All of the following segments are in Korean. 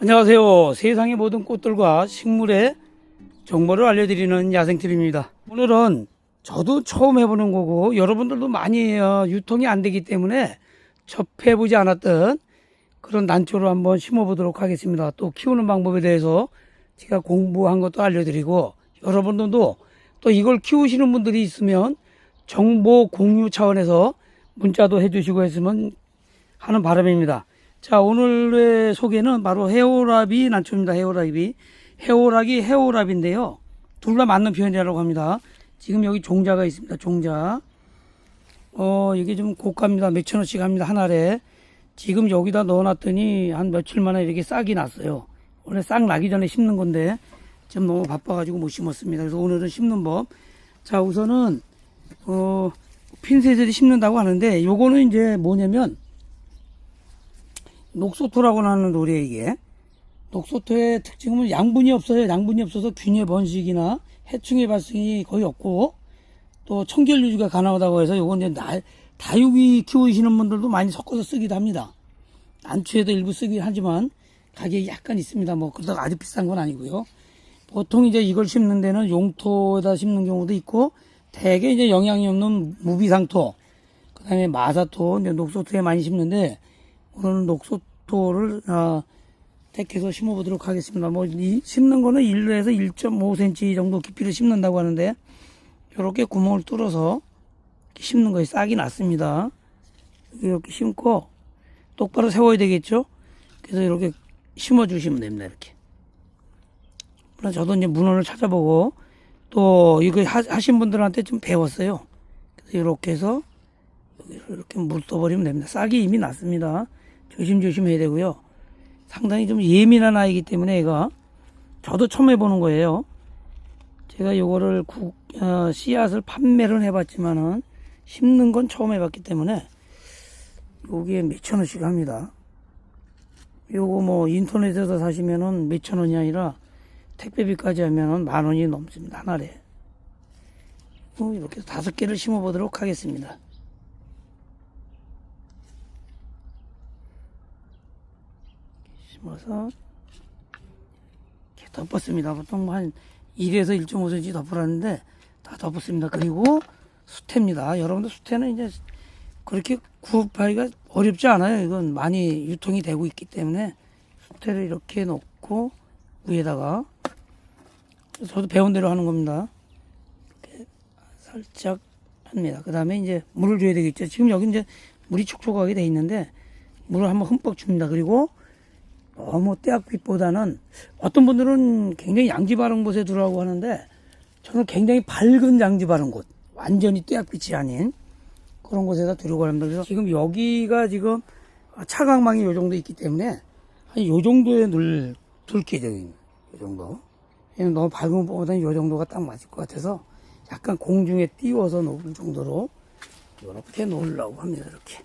안녕하세요. 세상의 모든 꽃들과 식물의 정보를 알려드리는 야생TV입니다. 오늘은 저도 처음 해보는 거고 여러분들도 많이 어, 유통이 안 되기 때문에 접해보지 않았던 그런 난초를 한번 심어보도록 하겠습니다. 또 키우는 방법에 대해서 제가 공부한 것도 알려드리고 여러분들도 또 이걸 키우시는 분들이 있으면 정보 공유 차원에서 문자도 해주시고 했으면 하는 바람입니다. 자, 오늘의 소개는 바로 헤오라비 난초입니다. 헤오라비. 헤오락이 헤오랍인데요. 둘 다 맞는 표현이라고 합니다. 지금 여기 종자가 있습니다. 종자. 어, 이게 좀 고가입니다. 몇천 원씩 합니다. 한 알에. 지금 여기다 넣어놨더니 한 며칠 만에 이렇게 싹이 났어요. 원래 싹 나기 전에 심는 건데 지금 너무 바빠가지고 못 심었습니다. 그래서 오늘은 심는 법. 자, 우선은, 어, 핀셋을 심는다고 하는데 요거는 이제 뭐냐면 녹소토라고 하는 노래 이게 녹소토의 특징은 양분이 없어요. 양분이 없어서 균의 번식이나 해충의 발생이 거의 없고 또 청결 유지가 가능하다고 해서 요건 이제 나, 다육이 키우시는 분들도 많이 섞어서 쓰기도 합니다. 난초에도 일부 쓰긴 하지만 가격이 약간 있습니다. 뭐 그렇다고 아주 비싼 건 아니고요. 보통 이제 이걸 심는 데는 용토에다 심는 경우도 있고 대개 이제 영양이 없는 무비상토 그 다음에 마사토, 이제 녹소토에 많이 심는데 오늘은 녹소토를 어, 택해서 심어보도록 하겠습니다. 뭐 이, 심는 거는 1에서 1.5cm 정도 깊이를 심는다고 하는데 이렇게 구멍을 뚫어서 심는 거에 싹이 났습니다. 이렇게 심고 똑바로 세워야 되겠죠. 그래서 이렇게 심어주시면 됩니다. 이렇게. 저도 이제 문헌을 찾아보고 또 이거 하- 하신 분들한테 좀 배웠어요. 이렇게 해서 이렇게 물 떠버리면 됩니다. 싹이 이미 났습니다. 조심조심 해야 되고요. 상당히 좀 예민한 아이기 때문에 얘가 저도 처음 해보는 거예요. 제가 요거를 국, 어, 씨앗을 판매를 해봤지만은 심는 건 처음 해봤기 때문에 여기에 몇천 원씩 합니다. 요거 뭐 인터넷에서 사시면은 몇천 원이 아니라 택배비까지 하면은 만 원이 넘습니다. 한 알에. 어, 이렇게 다섯 개를 심어 보도록 하겠습니다. 심어서 이렇게 덮었습니다. 보통 뭐 한 1에서 1.5cm 덮으라는데 다 덮었습니다. 그리고 수태입니다. 여러분들 수태는 이제 그렇게 구입하기가 어렵지 않아요. 이건 많이 유통이 되고 있기 때문에 수태를 이렇게 놓고 위에다가 저도 배운 대로 하는 겁니다. 이렇게 살짝 합니다. 그 다음에 이제 물을 줘야 되겠죠. 지금 여기 이제 물이 촉촉하게 돼 있는데 물을 한번 흠뻑 줍니다. 그리고 너무 떼약빛보다는 어떤 분들은 굉장히 양지 바른 곳에 두라고 하는데 저는 굉장히 밝은 양지 바른 곳, 완전히 떼약빛이 아닌 그런 곳에다 두려고 합니다. 그래서 지금 여기가 지금 차광망이 요 정도 있기 때문에 한 요 정도에 늘 둘게죠. 요 정도. 얘는 너무 밝은 것보다는 요 정도가 딱 맞을 것 같아서 약간 공중에 띄워서 놓을 정도로 이렇게 놓으려고 합니다. 이렇게.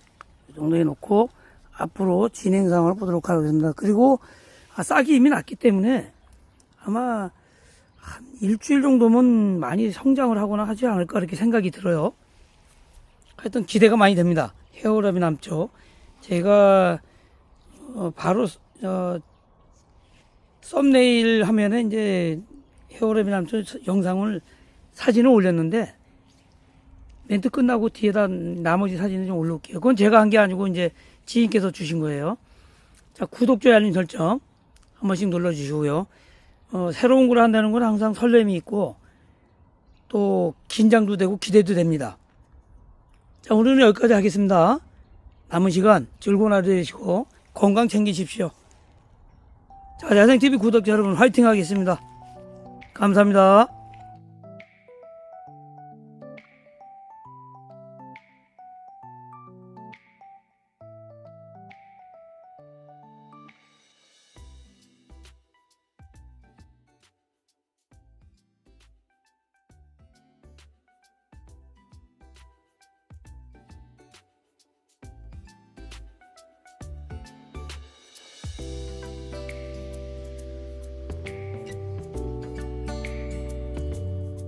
이 정도에 놓고 앞으로 진행 상황을 보도록 하겠습니다. 그리고 아, 싹이 이미 났기 때문에 아마 한 일주일 정도면 많이 성장을 하거나 하지 않을까 이렇게 생각이 들어요. 하여튼 기대가 많이 됩니다. 헤어랩이 남죠. 제가 어, 바로 어, 썸네일 하면은 이제 헤어랩이 남죠 영상을 사진을 올렸는데 멘트 끝나고 뒤에다 나머지 사진을 좀 올려올게요. 그건 제가 한 게 아니고 이제 지인께서 주신 거예요. 자, 구독, 좋아요, 알림 설정 한 번씩 눌러주시고요. 어, 새로운 걸 한다는 건 항상 설렘이 있고 또 긴장도 되고 기대도 됩니다. 자, 오늘은 여기까지 하겠습니다. 남은 시간 즐거운 하루 되시고 건강 챙기십시오. 자, 야생TV 구독자 여러분 화이팅 하겠습니다. 감사합니다.